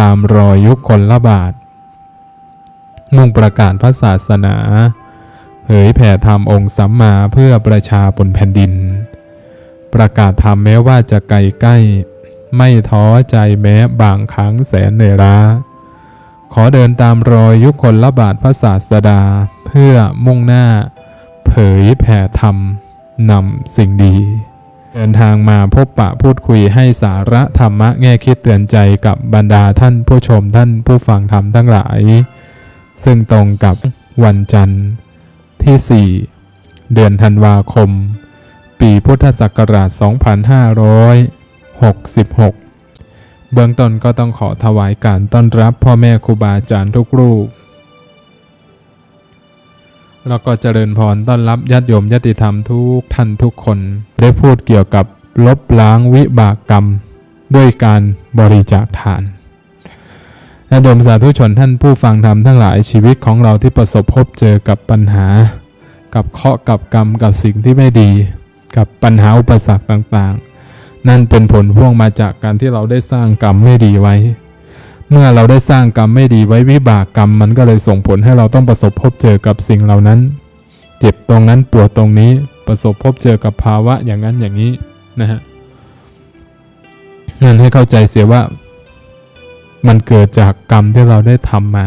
ตามรอยยุคคนละบาท มุ่งประกาศพระศาสนา เผยแผ่ธรรมองค์สัมมาเพื่อประชาบนแผ่นดิน ประกาศธรรมแม้ว่าจะไกลใกล้ ไม่ท้อใจแม้บางครั้งแสนเหนื่อยล้า ขอเดินตามรอยยุคคนละบาทพระศาสดา เพื่อมุ่งหน้า เผยแผ่ธรรมนำสิ่งดี เดินทางมาพบปะพูดคุยให้สาระธรรมะแง่คิดเตือนใจกับบรรดาท่านผู้ชมท่านผู้ฟังธรรมทั้งหลาย ซึ่งตรงกับวันจันทร์ที่ 4 เดือนธันวาคม ปีพุทธศักราช 2566 เบื้องต้นก็ต้องขอถวายการต้อนรับพ่อแม่ครูบาอาจารย์ทุกรูป แล้วก็เจริญพรต้อนรับญาติโยมญาติธรรมทุกท่านทุกคน ได้พูดเกี่ยวกับลบล้างวิบากกรรม ด้วยการบริจาคทานญาติโยมสาธุชนท่านผู้ฟังธรรมทั้งหลายชีวิตของเราที่ประสบพบเจอกับปัญหา กับเคราะห์กับกรรมกับสิ่งที่ไม่ดี กับปัญหาอุปสรรคต่างๆ นั่นเป็นผลพ่วงมาจากการที่เราได้สร้างกรรมไม่ดีไว้ เมื่อเราได้สร้างกรรมไม่ดีไว้วิบากกรรม มันก็เลยส่งผลให้เราต้องประสบพบเจอกับสิ่งเหล่านั้น เจ็บตรงนั้นปวดตรงนี้ประสบพบเจอกับภาวะอย่างนั้นอย่างนี้นะฮะนั่นให้เข้าใจเสียว่า มันเกิดจากกรรมที่เราได้ทำมา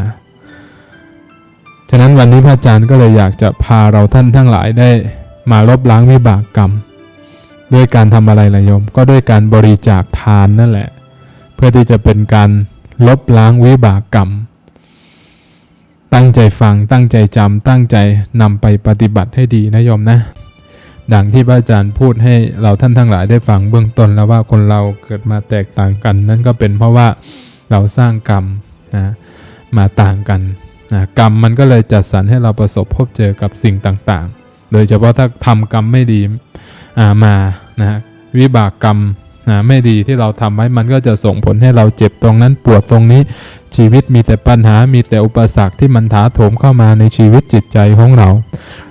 ฉะนั้นวันนี้พระอาจารย์ก็เลยอยากจะพาเราท่านทั้งหลายได้ มาลบล้างวิบากกรรม ด้วยการทำอะไรละโยม ก็ด้วยการบริจาคทานนั่นแหละ เพื่อที่จะเป็นการ ลบล้างวิบากกรรม ตั้งใจฟังตั้งใจจำตั้งใจนำไปปฏิบัติให้ดีนะโยมนะ ดังที่พระอาจารย์พูดให้เราท่านทั้งหลายได้ฟังเบื้องต้นแล้วว่าคนเราเกิดมาแตกต่างกัน นั่นก็เป็นเพราะว่าเราสร้างกรรมนะมาต่างกันนะกรรมมันก็เลยจัดสรรให้เราประสบพบเจอกับสิ่งต่างๆ โดยเฉพาะถ้าทำกรรมไม่ดีอามานะวิบากกรรม นะไม่ดีที่เราทำไว้มันก็จะส่งผลให้เราเจ็บตรงนั้นปวดตรงนี้ ชีวิตมีแต่ปัญหามีแต่อุปสรรคที่มันถาโถมเข้ามาในชีวิตจิตใจของเรา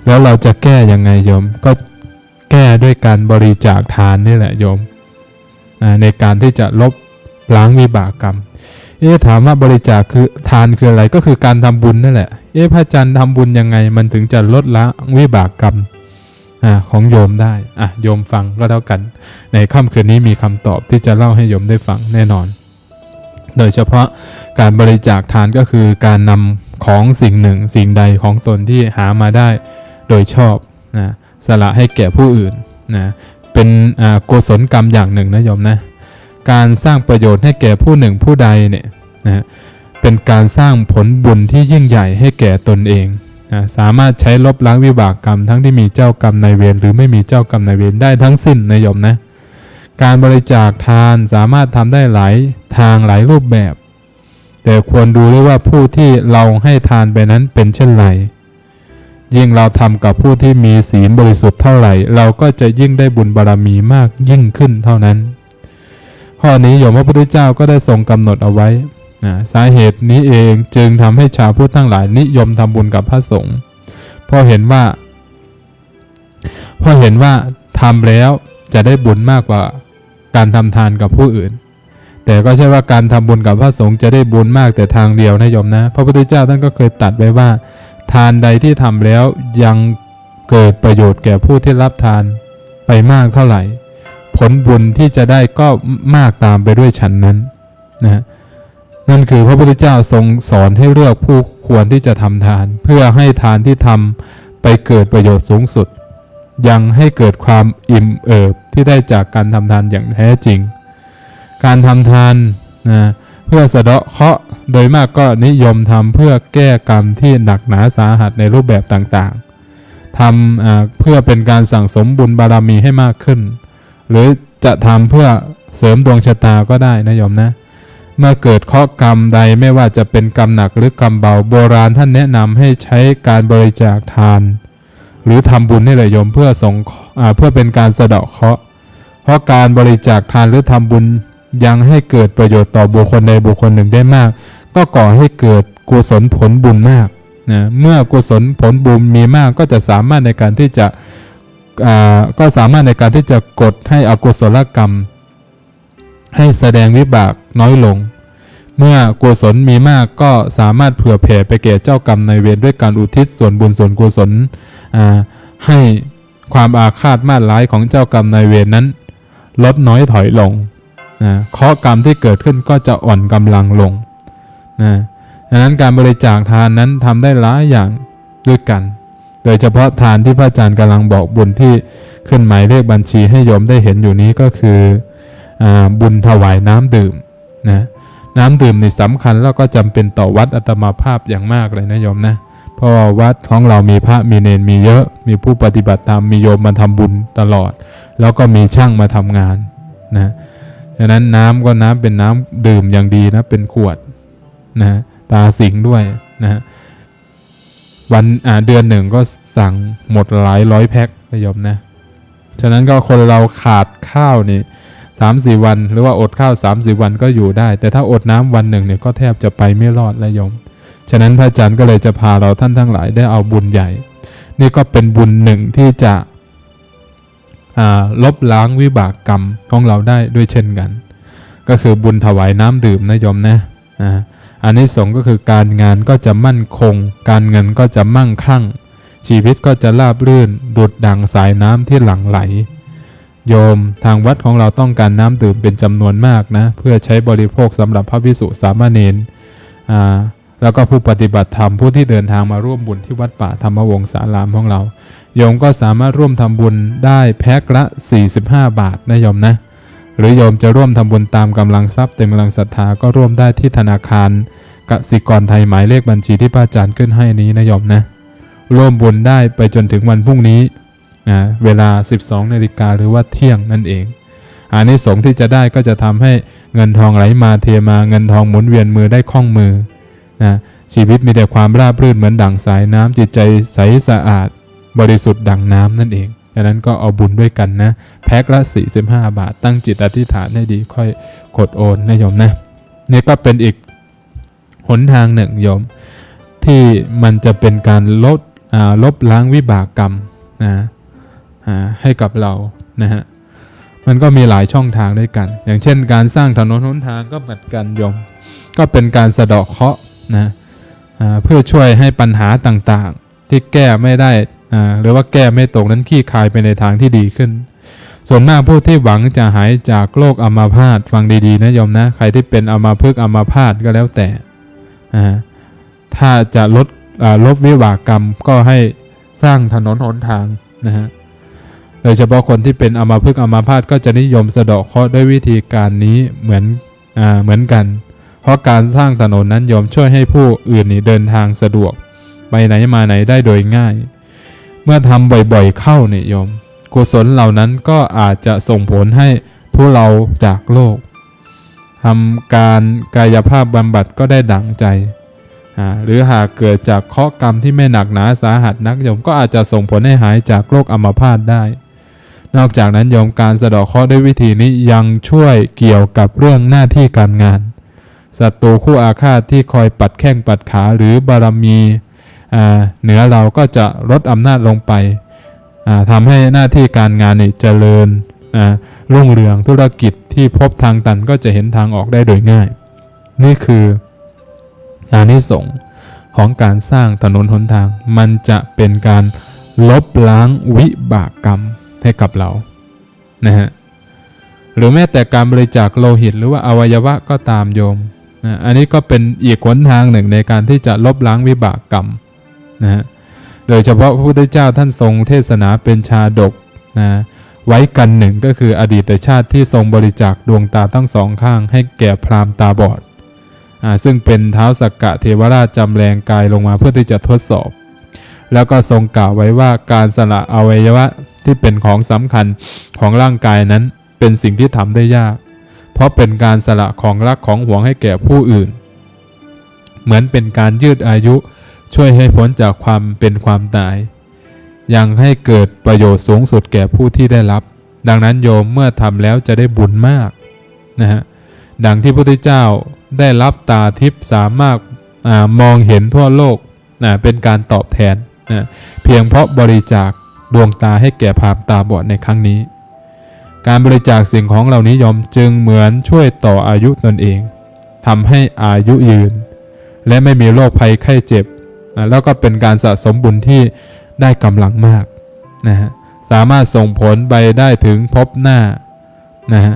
แล้วเราจะแก้ยังไงโยม ก็แก้ด้วยการบริจาคทานนี่แหละโยมอ่าในการที่จะลบล้างวิบากกรรมเอ๊ะถามว่าบริจาคคือทานคืออะไรก็คือการทำบุญนั่นแหละ เอ๊ะพระอาจารย์ทำบุญยังไง มันถึงจะลดละวิบากกรรม อของโยมได้อะโยมฟังก็แล้วกัน ในค่ำคืนนี้มีคำตอบที่จะเล่าให้โยมได้ฟังแน่นอน โดยเฉพาะการบริจาคทานก็คือการนำของสิ่งหนึ่งสิ่งใดของตนที่หามาได้ โดยชอบนะสละให้แก่ผู้อื่นนะเป็นกุศลกรรมอย่างหนึ่งนะโยมนะการสร้างประโยชน์ให้แก่ผู้หนึ่งผู้ใดเนี่ยนะเป็นการสร้างผลบุญที่ยิ่งใหญ่ให้แก่ตนเอง นะสามารถใช้ลบล้างวิบากกรรม ทั้งที่มีเจ้ากรรมนายเวรหรือไม่มีเจ้ากรรมนายเวรได้ทั้งสิ้นนะโยมนะการบริจาคทานสามารถทำได้หลายทางหลายรูปแบบ แต่ควรดูด้วยว่าผู้ที่เราให้ทานไปนั้นเป็นเช่นไรยิ่งเราทำกับผู้ที่มีศีลบริสุทธิ์เท่าไหร่ เราก็จะยิ่งได้บุญบารรมีมากยิ่งขึ้นเท่านั้น ข้อนี้โยมพระพุทธเจ้าก็ได้ทรงกำหนดเอาไว้ นะสาเหตุนี้เองจึงทำให้ชาวพุทธทั้งหลายนิยมทำบุญกับพระสงฆ์เพราะเห็นว่าเพราะเห็นว่าทำแล้วจะได้บุญมากกว่าการทำทานกับผู้อื่น แต่ก็ใช่ว่าการทำบุญกับพระสงฆ์จะได้บุญมากแต่ทางเดียวนะโยมนะพระพุทธเจ้าท่านก็เคยตัดไว้ว่า ทานใดที่ทำแล้วยังเกิดประโยชน์แก่ผู้ที่รับทานไปมากเท่าไหร่ ผลบุญที่จะได้ก็มากตามไปด้วยฉันนั้นนะฮะ นั่นคือพระพุทธเจ้าทรงสอนให้เลือกผู้ควรที่จะทำทาน เพื่อให้ทานที่ทำไปเกิดประโยชน์สูงสุด ยังให้เกิดความอิ่มเอิบที่ได้จากการทำทานอย่างแท้จริง การทำทานนะเพื่อสะเดาะเคราะห์โดยมากก็นิยมทำเพื่อแก้กรรมที่หนักหนาสาหัสในรูปแบบต่างๆทำเพื่อเป็นการสั่งสมบุญบารมีให้มากขึ้น หรือจะทำเพื่อเสริมดวงชะตาก็ได้นะโยมนะ เมื่อเกิดเคราะห์กรรมใดไม่ว่าจะเป็นกรรมหนักหรือกรรมเบาโบราณท่านแนะนำให้ใช้การบริจาคทาน หรือทำบุญนี่แหละโยมเพื่อส่งอเพื่อเป็นการสะเดาะเคราะห์เพราะการบริจาคทานหรือทำบุญยังให้เกิดประโยชน์ต่อบุคคลใดบุคคลหนึ่งได้มาก ก็ก่อให้เกิดกุศลผลบุญมากนะเมื่อกุศลผลบุญมีมากก็จะสามารถในการที่จะก็สามารถในการที่จะกดให้อกุศลกรรม ให้แสดงวิบาก น้อยลง เมื่อกุศลมีมากก็สามารถเผื่อแผ่ไปแก่เจ้ากรรมนายเวรด้วยการอุทิศส่วนบุญส่วนกุศลให้ความอาฆาตมาตร้ายของเจ้ากรรมนายเวรนั้น ลดน้อยถอยลงนะเคราะกรรมที่เกิดขึ้นก็จะอ่อนกำลังลงนะดังนั้นการบริจาคทานนั้นทำได้หลายอย่างด้วยกัน โดยเฉพาะทานที่พระอาจารย์กำลังบอกบุญที่ขึ้นหมายเลขบัญชีให้โยมได้เห็นอยู่นี้ก็คืออบุญถวายน้ำดื่ม นะน้ำดื่มนี่สำคัญแล้วก็จำเป็นต่อวัดอัตมาภาพอย่างมากเลยนะโยมนะเพราะว่าวัดของเรามีพระมีเนนมีเยอะ มีผู้ปฏิบัติธรรมมีโยมมาทำบุญตลอด แล้วก็มีช่างมาทำงานนะฉะนั้นน้ำก็น้ำเป็นน้ำดื่มอย่างดีนะเป็นขวดนะตาสิงด้วยนะวันเดือนหนึ่งก็สั่งหมดหลายร้อยแพ็คนะโยมนะฉะนั้นก็คนเราขาดข้าวนี่ สามสี่วัน หรือว่าอดข้าวสามสี่วันก็อยู่ได้ แต่ถ้าอดน้ำวันหนึ่งเนี่ยก็แทบจะไปไม่รอดแล้วโยม ฉะนั้นพระอาจารย์ก็เลยจะพาเราท่านทั้งหลายได้เอาบุญใหญ่ นี่ก็เป็นบุญหนึ่งที่จะลบล้างวิบากกรรมของเราได้ด้วยเช่นกัน ก็คือบุญถวายน้ำดื่มนะโยมนะอันนี้สงก็คือการงานก็จะมั่นคง การเงินก็จะมั่งคั่ง ชีวิตก็จะราบรื่นดุดดังสายน้ำที่หลั่งไหล โยม ทางวัดของเราต้องการน้ำดื่มเป็นจำนวนมากนะ เพื่อใช้บริโภคสำหรับพระพิสุสามเณรอ่าแล้วก็ผู้ปฏิบัติธรรมผู้ที่เดินทางมาร่วมบุญที่วัดป่าธรรมวงศารามของเรา โยมก็สามารถร่วมทำบุญได้แพ็คละ 45 บาทนะโยมนะ หรือโยมจะร่วมทำบุญตามกำลังทรัพย์เต็มกำลังศรัทธาก็ร่วมได้ที่ธนาคารกสิกรไทยหมายเลขบัญชีที่พระอาจารย์ขึ้นให้นี้นะโยมนะ ร่วมบุญได้ไปจนถึงวันพรุ่งนี้ นะเวลา 12นาฬิกาหรือว่าเที่ยงนั่นเองอานิสงส์ที่จะได้ก็จะทำให้เงินทองไหลมาเทมาเงินทองหมุนเวียนมือได้คล่องมือนะชีวิตมีแต่ความราบรื่นเหมือนดั่งสายน้ำจิตใจใสสะอาด บริสุทธิ์ดั่งน้ำนั่นเองฉะนั้นก็เอาบุญด้วยกันนะแพ็คละ 45 บาท ตั้งจิตอธิษฐานให้ดีค่อยกดโอนนะโยมนะนี่ก็เป็นอีกหนทางหนึ่งโยม ที่มันจะเป็นการลดลบล้างวิบากกรรมนะ ให้กับเรานะฮะมันก็มีหลายช่องทางด้วยกัน อย่างเช่น การสร้างถนนหนทางก็เหมือนกันยม ก็เป็นการสะเดาะเคราะห์นะเพื่อช่วยให้ปัญหาต่างๆ ที่แก้ไม่ได้อ่าหรือว่าแก้ไม่ตกนั้นขี้คายไปในทางที่ดีขึ้น ส่วนมากผู้ที่หวังจะหายจากโรคอัมาพาตฟังดีๆนะยมนะ ใครที่เป็นอัมาพึกอัมาพาตก็แล้วแต่ถ้าจะลดลบวิบากกรรมก็ให้สร้างถนนหนทางนะฮะ โดยเฉพาะคนที่เป็นอมาพึกอมาพาตก็จะนิยมสะเดาะเคราะห์ด้วยวิธีการนี้เหมือนอ่าเหมือนกัน เพราะการสร้างถนนนั้นยอมช่วยให้ผู้อื่นนี่เดินทางสะดวก ไปไหนมาไหนได้โดยง่าย เมื่อทำบ่อยๆเข้าเนี่ยโยม กุศลเหล่านั้นก็อาจจะส่งผลให้ผู้เราจากโลกทำการกายภาพบำบัดก็ได้ดังใจ หรือหากเกิดจากเคราะห์กรรมที่ไม่หนักหนาสาหัสนักโยมก็อาจจะส่งผลให้หายจากโรคอัมพาตได้ นอกจากนั้นโยมการสะเดาะเคราะห์ด้วยวิธีนี้ยังช่วยเกี่ยวกับเรื่องหน้าที่การงานศัตรูคู่อาฆาตที่คอยปัดแข้งปัดขาหรือบารมีเหนือเราก็จะลดอำนาจลงไปอ่าทำให้หน้าที่การงานนี่เจริญรุ่งเรืองธุรกิจที่พบทางตันก็จะเห็นทางออกได้โดยง่าย นี่คืออานิสงส์ของการสร้างถนนหนทาง มันจะเป็นการลบล้างวิบากกรรม ให้กับเรานะฮะหรือแม้แต่การบริจาคโลหิตหรือว่าอวัยวะก็ตามโยมนะอันนี้ก็เป็นอีกหนทางหนึ่งในการที่จะลบล้างวิบากกรรมนะฮะโดยเฉพาะพระพุทธเจ้าท่านทรงเทศนาเป็นชาดกนะไว้กันหนึ่งก็คืออดีตชาติที่ทรงบริจาคดวงตาทั้งสองข้างให้แก่พราหมณ์ตาบอดอ่าซึ่งเป็นเท้าสักกะเทวราชจำแรงกายลงมาเพื่อที่จะทดสอบ แล้วก็ทรงกล่าวไว้ว่าการสละอวัยวะ ที่เป็นของสำคัญของร่างกายนั้นเป็นสิ่งที่ทำได้ยาก เพราะเป็นการสละของรักของหวงให้แก่ผู้อื่น เหมือนเป็นการยืดอายุช่วยให้พ้นจากความเป็นความตาย ยังให้เกิดประโยชน์สูงสุดแก่ผู้ที่ได้รับ ดังนั้นโยมเมื่อทำแล้วจะได้บุญมากนะฮะดังที่พระพุทธเจ้าได้รับตาทิพย์สามารถอมองเห็นทั่วโลกนะเป็นการตอบแทนนะเพียงเพราะบริจาค ดวงตาให้แก่พามตาบอดในครั้งนี้ การบริจาคสิ่งของเหล่านี้ยอมจึงเหมือนช่วยต่ออายุตนเองทำให้อายุยืน และไม่มีโรคภัยไข้เจ็บนะแล้วก็เป็นการสะสมบุญที่ได้กำลังมากนะฮะสามารถส่งผลไปได้ถึงพบหน้านะฮะ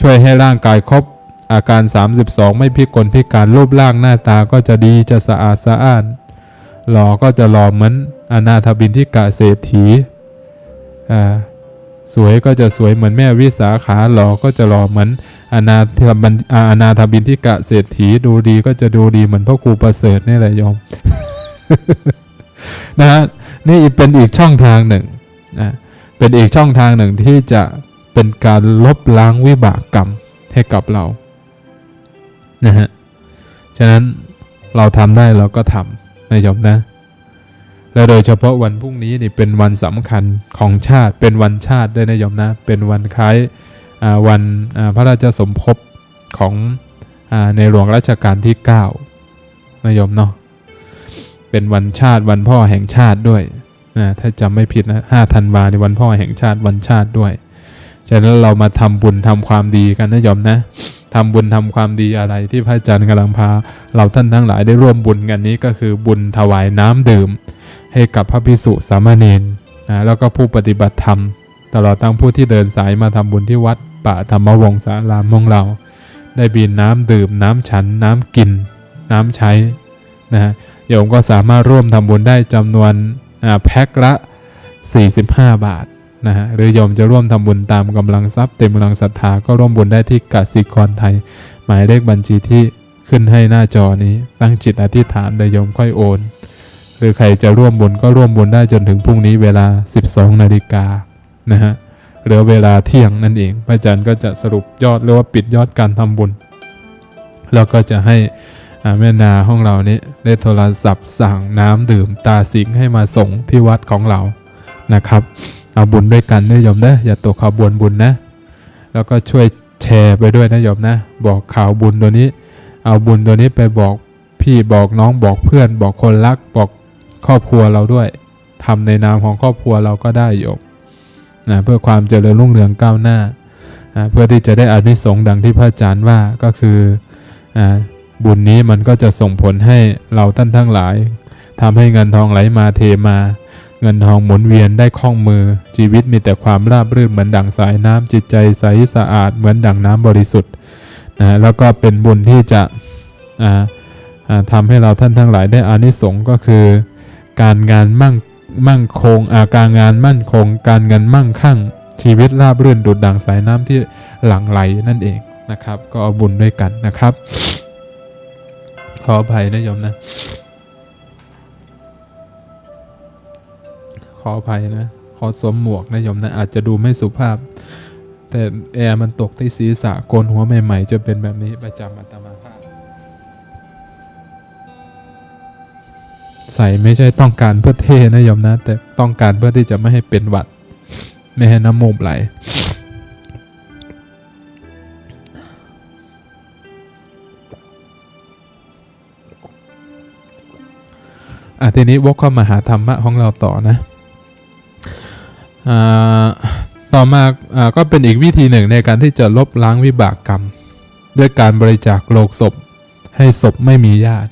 ช่วยให้ร่างกายครบอาการ 32 ไม่พิกลพิการรูปร่างหน้าตาก็จะดีจะสะอาดสะอ้านหล่อก็จะหล่อเหมือน อนาถบินทิกะเศรษฐีสวยก็จะสวยเหมือนแม่วิสาขาหล่อก็จะหล่อเหมือนอนาถบินอ่าอนาถบินทิกะเศรษฐีดูดีก็จะดูดีเหมือนพ่อครูประเสริฐนี่แหละโยมนะฮะนี่เป็นอีกช่องทางหนึ่งนะเป็นอีกช่องทางหนึ่งที่จะเป็นการลบล้างวิบากกรรมให้กับเรานะฮะฉะนั้นเราทำได้เราก็ทำนะโยมนะ และโดยเฉพาะวันพรุ่งนี้นี่เป็นวันสำคัญของชาติ เป็นวันชาติด้วยนะยมนะ เป็นวันคล้ายวันพระราชสมภพของอในหลวงรัชกาลที่9นะยมเนาะ เป็นวันชาติวันพ่อแห่งชาติด้วยนะถ้าจำไม่ผิดนะ5ธันวาในวันพ่อแห่งชาติวันชาติด้วย ฉะนั้นเรามาทำบุญทำความดีกันนะยมนะทำบุญทำความดีอะไรที่พระอาจารย์กำลังพา เราท่านทั้งหลายได้ร่วมบุญกันนี้ก็คือบุญถวายน้ำดื่ม ให้กับพระภิกษุสามเณรนะแล้วก็ผู้ปฏิบัติธรรม ตลอดทั้งผู้ที่เดินสายมาทำบุญที่วัดป่าธรรมวงศารามของเรา ได้บินน้ำดื่มน้ำฉัน น้ำกิน น้ำใช้นะฮะโยมก็สามารถร่วมทำบุญได้จำนวนอ่าแพ็คละ 45 บาทนะฮะหรือโยมจะร่วมทำบุญตามกำลังทรัพย์เต็มกำลังศรัทธาก็ร่วมบุญได้ที่กสิกรไทย หมายเลขบัญชีที่ขึ้นให้หน้าจอนี้ตั้งจิตอธิษฐานเดยโยมค่อยโอน หรือใครจะร่วมบุญก็ร่วมบุญได้จนถึงพรุ่งนี้เวลา 12 นาฬิกานะฮะเหลือเวลาเที่ยงนั่นเอง พระอาจารย์ก็จะสรุปยอดหรือว่าปิดยอดการทำบุญ แล้วก็จะให้แม่นาห้องเรานี้ได้โทรศัพท์สั่งน้ำดื่มตาสิงให้มาส่งที่วัดของเรานะครับเอาบุญด้วยกันนะโยมนะอย่าตกข่าวบวนบุญนะ แล้วก็ช่วยแชร์ไปด้วยนะโยมนะ บอกข่าวบุญตัวนี้ เอาบุญตัวนี้ไปบอกพี่บอกน้องบอกเพื่อน บอกคนรักบอก ครอบครัวเราด้วยทำในนามของครอบครัวเราก็ได้โยมนะเพื่อความเจริญรุ่งเรืองก้าวหน้านะเพื่อที่จะได้อานิสงส์ดังที่พระอาจารย์ว่าก็คืออบุญนี้มันก็จะส่งผลให้เราท่านทั้งหลายทำให้เงินทองไหลมาเทมา เงินทองหมุนเวียนได้คล่องมือ ชีวิตมีแต่ความราบรื่นเหมือนดั่งสายน้ำจิตใจใสสะอาดเหมือนดั่งน้ำบริสุทธิ์นะแล้วก็เป็นบุญที่จะอ่าอ่าทำให้เราท่านทั้งหลายได้อานิสงส์ก็คือ การงานมั่งมั่งคงอาการงานมั่นคง การเงินมั่งคั่ง ชีวิตราบรื่นดุดดังสายน้ำที่หลั่งไหลนั่นเองนะครับ ก็เอาบุญด้วยกันนะครับ ขออภัยนะโยมนะ ขออภัยนะ ขอสวมหมวกนะโยมนะ อาจจะดูไม่สุภาพ แต่แอร์มันตกที่ศีรษะโกนหัวใหม่ ๆ จะเป็นแบบนี้ประจำอัตมา ใส่ไม่ใช่ต้องการเพื่อเท่นะโยมนะ แต่ต้องการเพื่อที่จะไม่ให้เป็นหวัด ไม่ให้น้ำมูกไหลอะทีนี้วกเข้ามาหาธรรมะของเราต่อนะอ่าต่อมาอ่าก็เป็นอีกวิธีหนึ่งในการที่จะลบล้างวิบากกรรม ด้วยการบริจาคโลกศพให้ศพไม่มีญาติ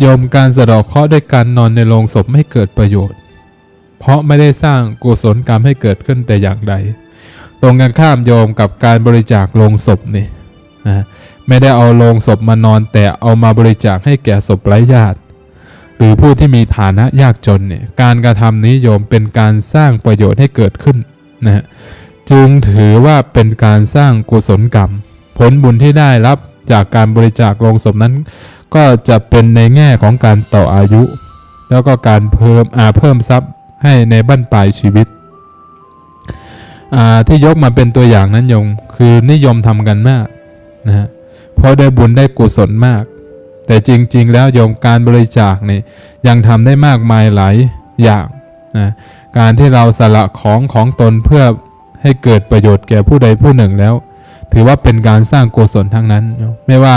โยมการสะดอกเคราะห์ด้วยการนอนในโรงศพไม่เกิดประโยชน์ เพราะไม่ได้สร้างกุศลกรรมให้เกิดขึ้นแต่อย่างใด ตรงกันข้ามโยมกับการบริจาคโลงศพนี่นะไม่ได้เอาโลงศพมานอนแต่เอามาบริจาคให้แก่ศพไร้ญาติหรือผู้ที่มีฐานะยากจนเนี่ยการกระทำนี้โยมเป็นการสร้างประโยชน์ให้เกิดขึ้นนะฮะจึงถือว่าเป็นการสร้างกุศลกรรม ผลบุญที่ได้รับจากการบริจาคโลงศพนั้น ก็จะเป็นในแง่ของการต่ออายุ แล้วก็การเพิ่มอาเพิ่มทรัพย์ให้ในบั้นปลายชีวิต ที่ยกมาเป็นตัวอย่างนั้นยมคือนิยมทำกันมากนะฮะเพราะได้บุญได้กุศลมาก แต่จริง ๆ แล้วโยมการบริจาคเนี่ยยังทำได้มากมายหลายอย่างนะการที่เราสละของของตนเพื่อให้เกิดประโยชน์แก่ผู้ใดผู้หนึ่งแล้ว ถือว่าเป็นการสร้างกุศลทั้งนั้น ไม่ว่า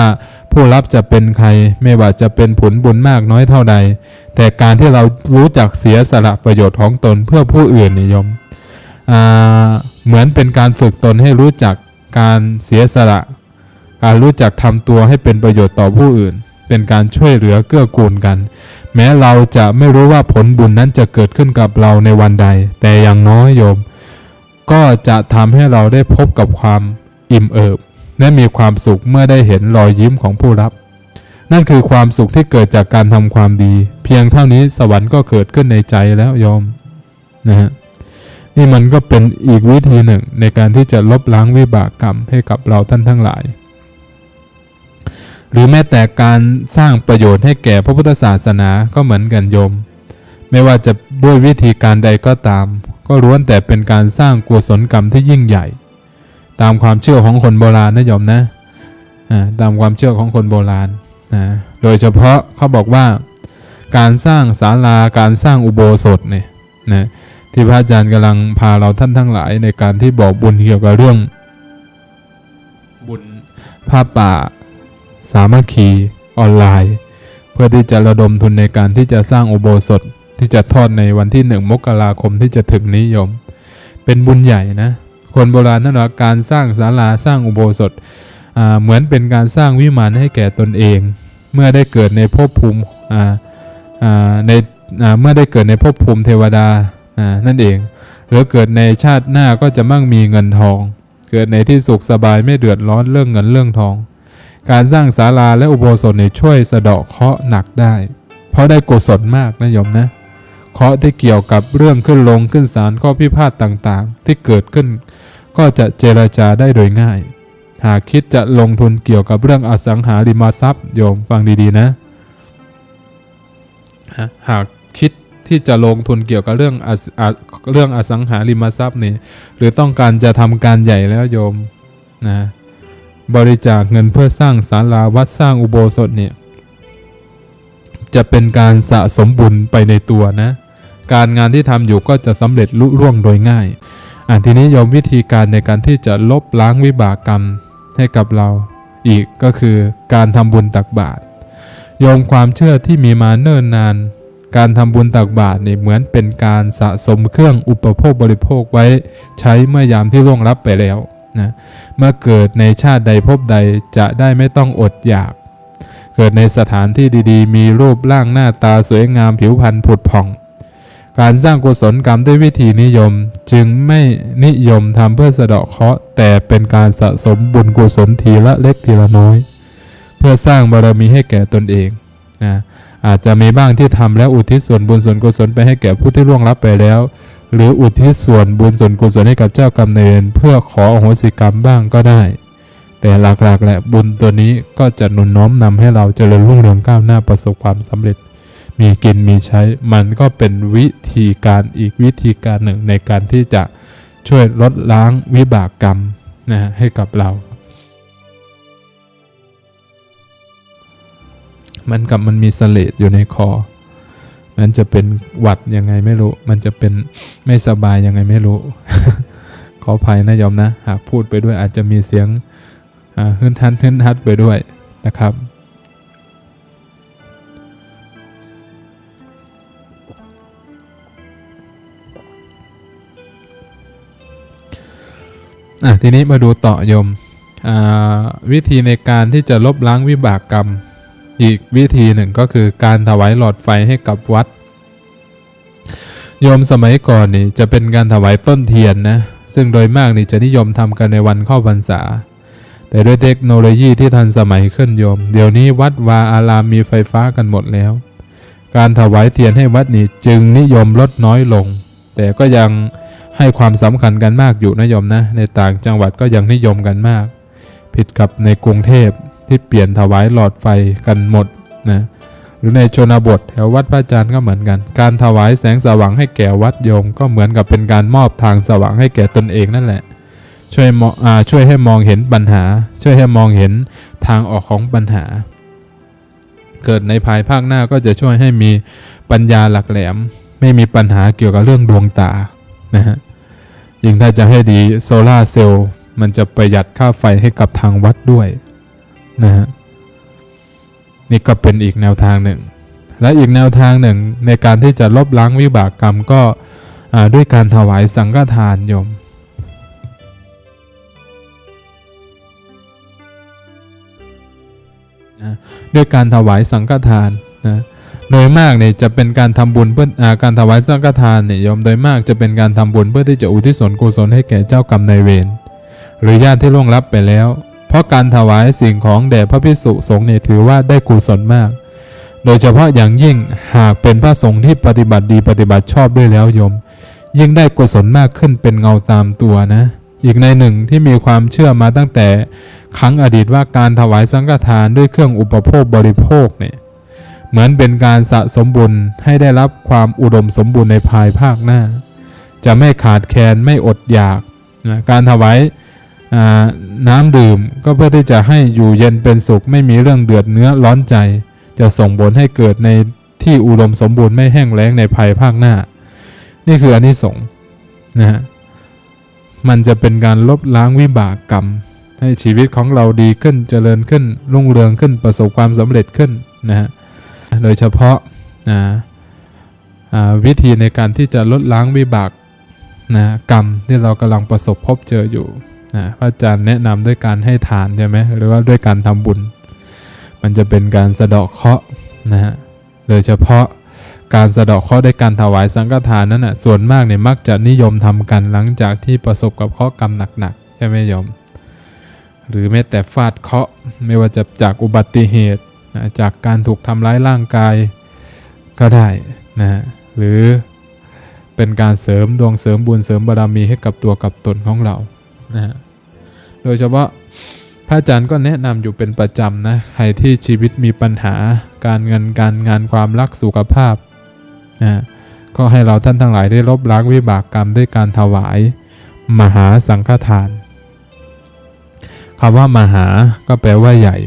ผู้รับจะเป็นใครไม่ว่าจะเป็นผลบุญมากน้อยเท่าใด แต่การที่เรารู้จักเสียสละประโยชน์ของตนเพื่อผู้อื่นนิยมเหมือนเป็นการฝึกตนให้รู้จักการเสียสละ การรู้จักทำตัวให้เป็นประโยชน์ต่อผู้อื่น เป็นการช่วยเหลือเกื้อกูลกัน แม้เราจะไม่รู้ว่าผลบุญนั้นจะเกิดขึ้นกับเราในวันใด แต่อย่างน้อยโยม ก็จะทำให้เราได้พบกับความอิ่มเอิบ และมีความสุขเมื่อได้เห็นรอยยิ้มของผู้รับ นั่นคือความสุขที่เกิดจากการทำความดี เพียงเท่านี้สวรรค์ก็เกิดขึ้นในใจแล้วโยมนะฮะนี่มันก็เป็นอีกวิธีหนึ่งในการที่จะลบล้างวิบากกรรมให้กับเราท่านทั้งหลาย หรือแม้แต่การสร้างประโยชน์ให้แก่พระพุทธศาสนาก็เหมือนกันโยม ไม่ว่าจะด้วยวิธีการใดก็ตาม ก็ล้วนแต่เป็นการสร้างกุศลกรรมที่ยิ่งใหญ่ ตามความเชื่อของคนโบราณนะโยมนะอ่าตามความเชื่อของคนโบราณนะโดยเฉพาะเขาบอกว่าการสร้างศาลาการสร้างอุโบสถเนี่ยนะที่พระอาจารย์กำลังพาเราท่านทั้งหลายในการที่บอกบุญเกี่ยวกับเรื่อง บุญผ้าป่า สามัคคีออนไลน์ เพื่อที่จะระดมทุนในการที่จะสร้างอุโบสถที่จะทอดในวันที่หนึ่งมกราคมที่จะถึงนี้ยม เป็นบุญใหญ่นะ คนโบราณนั่นแหละการสร้างศาลาสร้างอุโบสถอ่าเหมือนเป็นการสร้างวิมานให้แก่ตนเอง เมื่อได้เกิดในภพภูมิอ่าอ่าในอ่าเมื่อได้เกิดในภพภูมิเทวดาอ่านั่นเอง หรือเกิดในชาติหน้าก็จะมั่งมีเงินทอง เกิดในที่สุขสบายไม่เดือดร้อนเรื่องเงินเรื่องทอง การสร้างศาลาและอุโบสถเนี่ยช่วยสะเดาะเคราะห์หนักได้ เพราะได้กุศลมากนะโยมนะเคราะห์ที่เกี่ยวกับเรื่องขึ้นลงขึ้นศาลข้อพิพาทต่างๆ ที่เกิดขึ้น ก็จะเจรจาได้โดยง่าย หากคิดจะลงทุนเกี่ยวกับเรื่องอสังหาริมทรัพย์โยมฟังดีๆนะ หากคิดที่จะลงทุนเกี่ยวกับเรื่องอเรื่องอสังหาริมทรัพย์นี่หรือต้องการจะทำการใหญ่แล้วโยมนะบริจาคเงินเพื่อสร้างศาลาวัดสร้างอุโบสถเนี่ยจะเป็นการสะสมบุญไปในตัวนะ การงานที่ทำอยู่ก็จะสำเร็จลุล่วงโดยง่าย อะทีนี้ยมวิธีการในการที่จะลบล้างวิบากกรรมให้กับเราอีกก็คือการทำบุญตักบาตรโยมความเชื่อที่มีมาเนิ่นนาน การทำบุญตักบาตรนี่เหมือนเป็นการสะสมเครื่องอุปโภคบริโภคไว้ ใช้เมื่อยามที่ล่วงลับไปแล้วนะเมื่อเกิดในชาติใดภพใดจะได้ไม่ต้องอดอยาก เกิดในสถานที่ดีๆ มีรูปร่างหน้าตาสวยงามผิวพรรณผุดผ่อง การสร้างกุศลกรรมด้วยวิธีนิยม จึงไม่นิยมทำเพื่อสะเดาะเคราะห์แต่เป็นการสะสมบุญกุศลทีละเล็กทีละน้อย เพื่อสร้างบารมีให้แก่ตนเองนะอาจจะมีบ้างที่ทำแล้วอุทิศส่วนบุญส่วนกุศลไปให้แก่ผู้ที่ล่วงลับไปแล้ว หรืออุทิศส่วนบุญส่วนกุศลให้กับเจ้ากรรมนายเวรเพื่อขออโหสิกรรมบ้างก็ได้ แต่หลักๆแหละบุญตัวนี้ก็จะหนุนน้อมนำให้เราเจริญรุ่งเรืองก้าวหน้าประสบความสำเร็จ มีกินมีใช้ มันก็เป็นวิธีการอีกวิธีการหนึ่งในการที่จะช่วยลดล้างวิบากกรรมนะฮะให้กับเรา มันกับมันมีเสลดอยู่ในคอ มันจะเป็นหวัดยังไงไม่รู้ มันจะเป็นไม่สบายยังไงไม่รู้ ขออภัยนะโยมนะ หากพูดไปด้วยอาจจะมีเสียงอ่าฮึ่นทันฮึ่นทัดไปด้วยนะครับ อะทีนี้มาดูต่อยมอวิธีในการที่จะลบล้างวิบากกรรม อีกวิธีหนึ่งก็คือการถวายหลอดไฟให้กับวัด โยมสมัยก่อนนี่จะเป็นการถวายต้นเทียนนะซึ่งโดยมากนี่จะนิยมทำกันในวันเข้าพรรษา แต่ด้วยเทคโนโลยีที่ทันสมัยขึ้นโยม เดี๋ยวนี้วัดวาอารามมีไฟฟ้ากันหมดแล้ว การถวายเทียนให้วัดนี่จึงนิยมลดน้อยลง แต่ก็ยัง ให้ความสำคัญกันมากอยู่นะโยมนะ ในต่างจังหวัดก็ยังนิยมกันมาก ผิดกับในกรุงเทพที่เปลี่ยนถวายหลอดไฟกันหมดนะหรือในชนบทแถววัดพระอาจารย์ก็เหมือนกัน การถวายแสงสว่างให้แก่วัดโยม ก็เหมือนกับเป็นการมอบทางสว่างให้แก่ตนเองนั่นแหละ ช่วยมองช่วยให้มองเห็นปัญหา ช่วยให้มองเห็นทางออกของปัญหา เกิดในภายภาคหน้าก็จะช่วยให้มีปัญญาหลักแหลม ไม่มีปัญหาเกี่ยวกับเรื่องดวงตานะฮะ ยิ่งถ้าจะให้ดีโซลาร์เซลล์มันจะประหยัดค่าไฟให้กับทางวัดด้วยนะฮะนี่ก็เป็นอีกแนวทางหนึ่ง และอีกแนวทางหนึ่งในการที่จะลบล้างวิบากกรรมก็ด้วยการถวายสังฆทานโยมด้วยการถวายสังฆทานนะ โดยมากเนี่ยจะเป็นการทำบุญเพื่ออาการถวายสังฆทานเนี่ยโยมโดยมากจะเป็นการทำบุญเพื่อที่จะอุทิศส่วนกุศลให้แก่เจ้ากรรมนายเวรหรือญาติที่ล่วงลับไปแล้ว เพราะการถวายสิ่งของแด่พระพิสุสงฆ์เนี่ยถือว่าได้กุศลมาก โดยเฉพาะอย่างยิ่งหากเป็นพระสงฆ์ที่ปฏิบัติดีปฏิบัติชอบด้วยแล้วโยม ยิ่งได้กุศลมากขึ้นเป็นเงาตามตัวนะ อีกในหนึ่งที่มีความเชื่อมาตั้งแต่ครั้งอดีตว่าการถวายสังฆทานด้วยเครื่องอุปโภคบริโภคเนี่ย เหมือนเป็นการสะสมบุญให้ได้รับความอุดมสมบูรณ์ในภายภาคหน้า จะไม่ขาดแคลนไม่อดอยากนะการถวายน้ำดื่มก็เพื่อที่จะให้อยู่เย็นเป็นสุข ไม่มีเรื่องเดือดเนื้อร้อนใจ จะส่งผลให้เกิดในที่อุดมสมบูรณ์ไม่แห้งแล้งในภายภาคหน้า นี่คืออานิสงส์นะฮะมันจะเป็นการลบล้างวิบากกรรม ให้ชีวิตของเราดีขึ้นเจริญขึ้นรุ่งเรืองขึ้นประสบความสำเร็จขึ้นนะฮะ โดยเฉพาะนะวิธีในการที่จะลดล้างวิบากนะกรรมที่เรากำลังประสบพบเจออยู่นะพระอาจารย์แนะนำด้วยการให้ทานใช่ไหมหรือว่าด้วยการทำบุญ มันจะเป็นการสะเดาะเคราะห์นะฮะโดยเฉพาะการสะเดาะเคราะห์ด้วยการถวายสังฆทานนั้นน่ะส่วนมากเนี่ยมักจะนิยมทำกันหลังจากที่ประสบกับเคราะห์กรรมหนักๆใช่ไหมโยม หรือแม้แต่ฟาดเคราะห์ไม่ว่าจะจากอุบัติเหตุ นะจากการถูกทำร้ายร่างกายก็ได้นะฮะหรือเป็นการเสริมดวงเสริมบุญเสริมบารมีให้กับตัวกับตนของเรานะฮะโดยเฉพาะพระอาจารย์ก็แนะนำอยู่เป็นประจำนะใครที่ชีวิตมีปัญหาการเงินการงานความรักสุขภาพนะก็ให้เราท่านทั้งหลายได้ลบล้างวิบากกรรมด้วยการถวายมหาสังฆทานคำว่ามหาก็แปลว่าใหญ่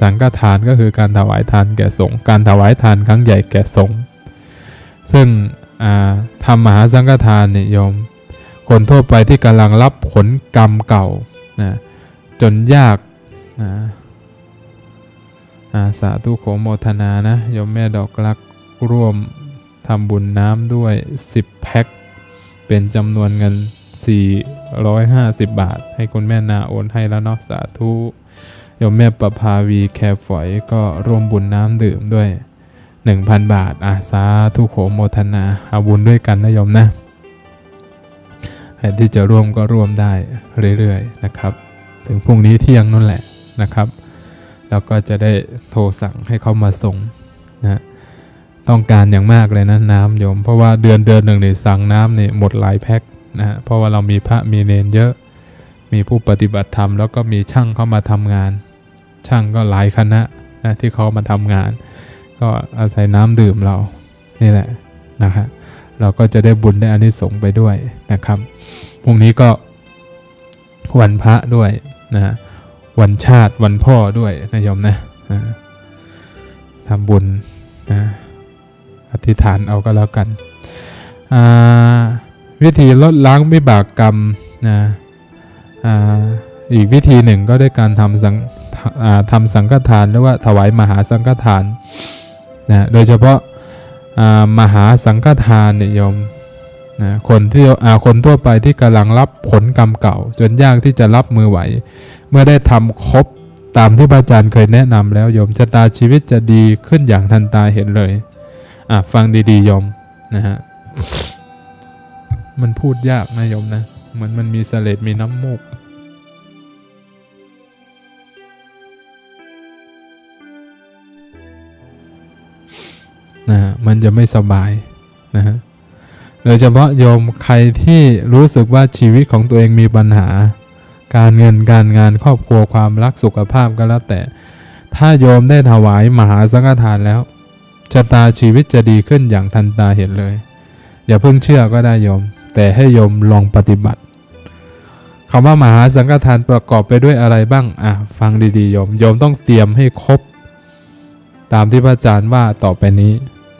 สังฆทานก็คือการถวายทานแก่สงฆ์การถวายทานครั้งใหญ่แก่สงฆ์ซึ่งทำมหาสังฆทานเนี่ยโยม คนทั่วไปที่กำลังรับผลกรรมเก่านะจนยากนะอาสาธุโขโมทนานะโยมแม่ดอกรักร่วมทำบุญน้ำด้วย 10 แพ็ค เป็นจำนวนเงิน 450 บาท ให้คุณแม่นาโอนให้แล้วเนาะสาธุ โยมแม่ประภาวีแคร์ฝอยก็ร่วมบุญน้ำดื่มด้วย 1,000 บาทอาสาธุโขโมทนาเอาบุญด้วยกันนะโยมนะใครที่จะร่วมก็ร่วมได้เรื่อยๆนะครับ ถึงพรุ่งนี้เที่ยงนั่นแหละนะครับ แล้วก็จะได้โทรสั่งให้เขามาส่งนะต้องการอย่างมากเลยนะน้ำโยม เพราะว่าเดือนเดือนหนึ่งเนี่ยสั่งน้ำเนี่ยหมดหลายแพ็คนะฮะเพราะว่าเรามีพระมีเนนเยอะ มีผู้ปฏิบัติธรรมแล้วก็มีช่างเข้ามาทำงาน ช่างก็หลายคณะนะที่เขามาทำงาน ก็อาศัยน้ำดื่มเรานี่แหละนะฮะเราก็จะได้บุญได้อานิสงส์ไปด้วยนะครับพรุ่งนี้ก็วันพระด้วยนะวันชาติวันพ่อด้วยนะโยมนะทำบุญนะอธิษฐานเอาก็แล้วกัน วิธีลดล้างวิบากกรรมนะ อีกวิธีหนึ่งก็ด้วยการทำสังทำสังฆทานหรือว่าถวายมหาสังฆทานนะโดยเฉพาะมหาสังฆทานเนี่ยโยมนะคนที่คนทั่วไปที่กำลังรับผลกรรมเก่า จนยากที่จะรับมือไหว เมื่อได้ทำครบตามที่พระอาจารย์เคยแนะนำแล้วโยมชะตาชีวิตจะดีขึ้นอย่างทันตาเห็นเลยอะฟังดีๆโยมนะฮะมันพูดยากนะโยมนะ เหมือนมันมีเสลดมีน้ำมูกนะฮะมันจะไม่สบายนะฮะโดยเฉพาะโยมใครที่รู้สึกว่าชีวิตของตัวเองมีปัญหา การเงินการงานครอบครัวความรักสุขภาพก็แล้วแต่ ถ้าโยมได้ถวายมหาสังฆทานแล้วชะตาชีวิตจะดีขึ้นอย่างทันตาเห็นเลย อย่าเพิ่งเชื่อก็ได้โยม แต่ให้โยมลองปฏิบัติคำว่ามหาสังฆทานประกอบไปด้วยอะไรบ้างอะฟังดีๆโยมโยมต้องเตรียมให้ครบ ตามที่พระอาจารย์ว่าต่อไปนี้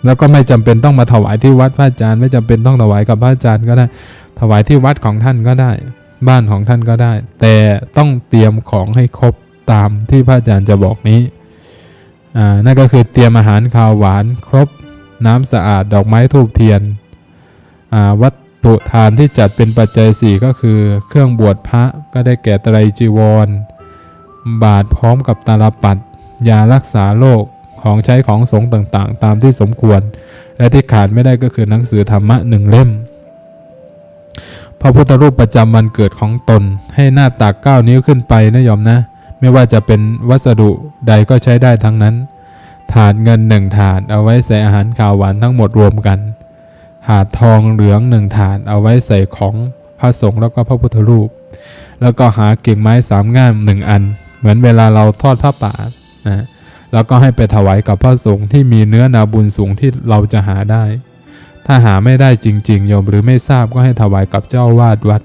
แล้วก็ไม่จำเป็นต้องมาถวายที่วัดพระอาจารย์ ไม่จำเป็นต้องถวายกับพระอาจารย์ก็ได้ ถวายที่วัดของท่านก็ได้ บ้านของท่านก็ได้ แต่ต้องเตรียมของให้ครบตามที่พระอาจารย์จะบอกนี้อ่านั่นก็คือเตรียมอาหารคาวหวานครบน้ำสะอาดดอกไม้ทูบเทียนอ่าวัต ถุทานที่จัดเป็นปัจจัยสี่ก็คือ เครื่องบวชพระก็ได้แก่ไตรจีวร บาทพร้อมกับตาลปัดยารักษาโรคของใช้ของสงฆ์ต่างๆ ตามที่สมควร และที่ขาดไม่ได้ก็คือหนังสือธรรมะหนึ่งเล่ม พระพุทธรูปประจำวันเกิดของตน ให้หน้าตักเก้านิ้วขึ้นไปนะโยมนะ ไม่ว่าจะเป็นวัสดุใดก็ใช้ได้ทั้งนั้น ถาดเงินหนึ่งถาดเอาไว้ใส่อาหารข้าวหวานทั้งหมดรวมกัน ถาทองเหลืองหนึ่งถาดเอาไว้ใส่ของพระสงฆ์แล้วก็พระพุทธรูป แล้วก็หากิ่งไม้สามง่ามหนึ่งอัน เหมือนเวลาเราทอดผ้าป่านะแล้วก็ให้ไปถวายกับพระสงฆ์ที่มีเนื้อนาบุญสูงที่เราจะหาได้ ถ้าหาไม่ได้จริงๆโยมหรือไม่ทราบก็ให้ถวายกับเจ้าวาดวัด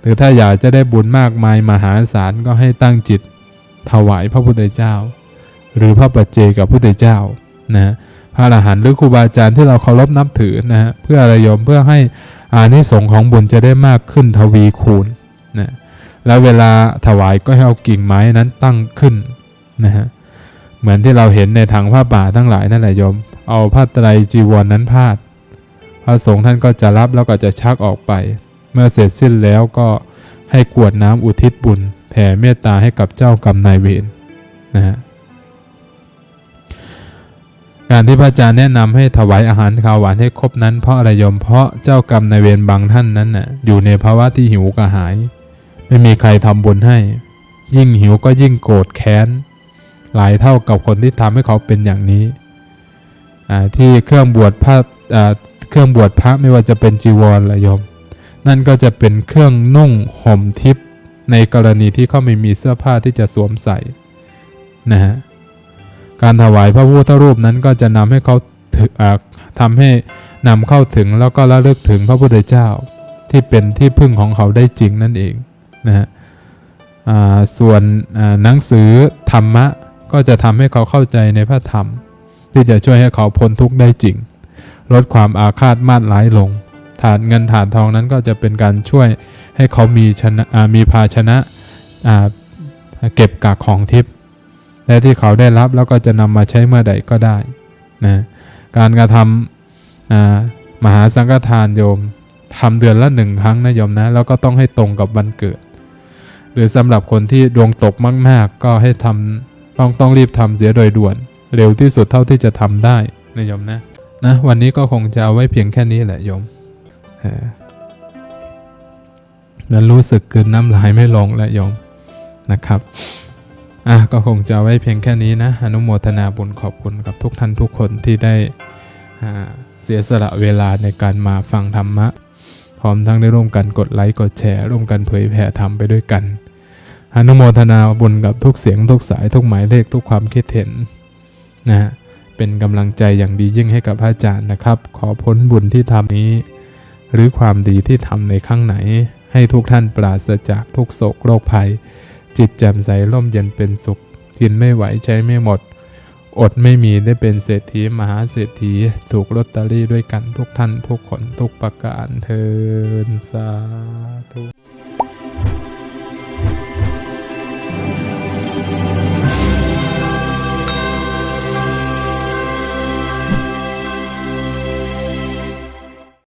หรือถ้าอยากจะได้บุญมากมายมหาศาลก็ให้ตั้งจิต ถวายพระพุทธเจ้า หรือพระปัจเจกับพระพุทธเจ้านะ พระอรหันต์หรือครูบาอาจารย์ที่เราเคารพนับถือนะฮะเพื่ออะไรโยมเพื่อให้อานิสงส์ของบุญจะได้มากขึ้นทวีคูณนะแล้วเวลาถวายก็ให้เอากิ่งไม้นั้นตั้งขึ้นนะฮะเหมือนที่เราเห็นในถังผ้าป่าทั้งหลายนั่นแหละโยม เอาผ้าไตรจีวรนนั้นพาด พระสงฆ์ท่านก็จะรับแล้วก็จะชักออกไป เมื่อเสร็จสิ้นแล้วก็ให้กวดน้ำอุทิศบุญ แผ่เมตตาให้กับเจ้ากรรมนายเวรนะฮะ การที่พระอาจารย์แนะนำให้ถวายอาหารข้าวหวานให้ครบนั้นเพราะอะไรยมเพราะเจ้ากรรมในเวรบางท่านนั้นน่ะอยู่ในภาวะที่หิวกระหาย ไม่มีใครทำบุญให้ ยิ่งหิวก็ยิ่งโกรธแค้น หลายเท่ากับคนที่ทำให้เขาเป็นอย่างนี้ที่เครื่องบวชพระเครื่องบวชพระไม่ว่าจะเป็นจีวรละยม นั่นก็จะเป็นเครื่องนุ่งห่มทิพย์ในกรณีที่เขาไม่มีเสื้อผ้าที่จะสวมใส่นะฮะ การถวายพระพุทธรูปนั้นก็จะนำให้เขาถึงอ่าทำให้นำเข้าถึงแล้วก็ระลึกถึงพระพุทธเจ้า ที่เป็นที่พึ่งของเขาได้จริงนั่นเองนะฮะส่วนหนังสือธรรมะก็จะทำให้เขาเข้าใจในพระธรรม ที่จะช่วยให้เขาพ้นทุกข์ได้จริง ลดความอาฆาตมาดร้ายลงถาดเงินถาดทองนั้นก็จะเป็นการช่วยให้เขามีชนะมีภาชนะเก็บกากของทิพย์ และที่เขาได้รับแล้วก็จะนำมาใช้เมื่อใดก็ได้นะการกระทำมหาสังฆทานโยมทำเดือนละหนึ่งครั้งนะโยมนะแล้วก็ต้องให้ตรงกับวันเกิด หรือสำหรับคนที่ดวงตกมาก ๆ ก็ให้ทำต้องต้องรีบทำเสียโดยด่วน เร็วที่สุดเท่าที่จะทำได้นะโยมนะนะวันนี้ก็คงจะเอาไว้เพียงแค่นี้แหละโยมนั้นรู้สึกเกินน้ำลายไม่ลงแล้วโยมนะครับ อะก็คงจะไว้เพียงแค่นี้นะ อนุโมทนาบุญขอบคุณกับทุกท่านทุกคนที่ได้เสียสละเวลาในการมาฟังธรรมะ พร้อมทั้งได้ร่วมกันกดไลค์กดแชร์ ร่วมกันเผยแผ่ธรรมไปด้วยกัน อนุโมทนาบุญกับทุกเสียงทุกสายทุกหมายเลขทุกความคิดเห็นนะฮะเป็นกำลังใจอย่างดียิ่งให้กับพระอาจารย์นะครับ ขอพ้นบุญที่ทำนี้ หรือความดีที่ทำในข้างไหน ให้ทุกท่านปราศจากทุกโศกโรคภัย จิตแจ่มใสร่มเย็นเป็นสุข กินไม่ไหวใช้ไม่หมด อดไม่มีได้เป็นเศรษฐีมหาเศรษฐี ถูกลอตเตอรี่ด้วยกันทุกท่านทุกคนทุกประการเทินสาธุ